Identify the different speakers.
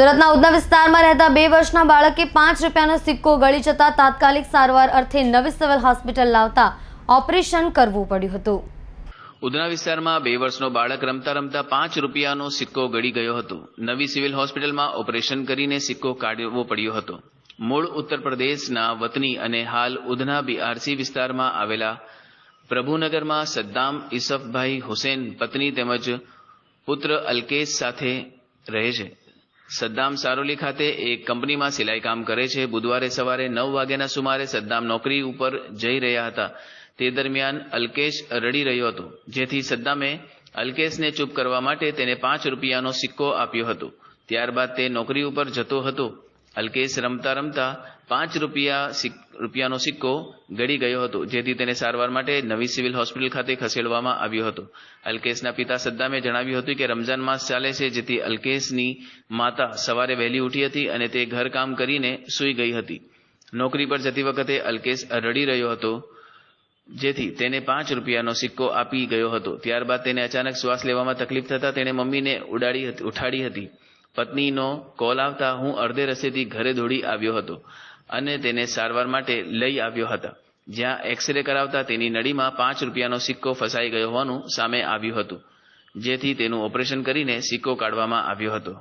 Speaker 1: સુરતના ઉધના વિસ્તારમાં રહેતા બે વર્ષના બાળકે પાંચ રૂપિયાનો સિક્કો ગળી જતા તાત્કાલિક સારવાર અર્થે નવી સિવિલ હોસ્પિટલ લાવતા ઓપરેશન કરવું પડ્યું હતું.
Speaker 2: ઉધના વિસ્તારમાં બે વર્ષનો બાળક રમતા રમતા પાંચ રૂપિયાનો સિક્કો ગળી ગયો હતો. નવી સિવિલ હોસ્પિટલમાં ઓપરેશન કરીને સિક્કો કાઢવો પડ્યો હતો. મૂળ ઉત્તર પ્રદેશના વતની અને હાલ ઉધના બીઆરસી વિસ્તારમાં આવેલા પ્રભુનગરમાં સદ્દામ ઇસફભાઈ હુસેન પત્ની તેમજ પુત્ર અલ્કેશ સાથે રહે છે. સદ્દામ સારોલી ખાતે એક કંપનીમાં સિલાઈ કામ કરે છે. બુધવારે સવારે નવ વાગ્યાના સુમારે સદ્દામ નોકરી ઉપર જઈ રહ્યા હતા. તે દરમિયાન અલ્કેશ રડી રહ્યો હતો, જેથી સદ્દામે અલ્કેશને ચૂપ કરવા માટે તેને પાંચ રૂપિયાનો સિક્કો આપ્યો હતો. ત્યારબાદ તે નોકરી ઉપર જતો હતો. અલ્કેશ રમતા રમતા પાંચ રૂપિયા રૂપિયાનો સિક્કો ગળી ગયો હતો, જેથી તેને સારવાર માટે નવી સિવિલ હોસ્પિટલ ખાતે ખસેડવામાં આવ્યો હતો. અલ્કેશના પિતા સદ્દામે જણાવ્યું હતું કે રમઝાન માસ ચાલે છે, જેથી અલ્કેશની માતા સવારે વહેલી ઉઠી હતી અને તે ઘરકામ કરીને સૂઈ ગઈ હતી. નોકરી પર જતી વખતે અલ્કેશ રડી રહ્યો હતો, જેથી તેને પાંચ રૂપિયાનો સિક્કો આપી ગયો હતો. ત્યારબાદ તેને અચાનક શ્વાસ લેવામાં તકલીફ થતા તેણે મમ્મીને ઉડાડી ઉઠાડી હતી. પત્નીનો કોલ આવતા હું અડધે રસ્તેથી ઘરે દોડી આવ્યો હતો અને તેને સારવાર માટે લઈ આવ્યો હતા. જ્યાં એક્સરે કરાવતા તેની નળીમાં પાંચ રૂપિયાનો સિક્કો ફસાઈ ગયો હોવાનું સામે આવ્યું હતું, જેથી તેનું ઓપરેશન કરીને સિક્કો કાઢવામાં આવ્યો હતો.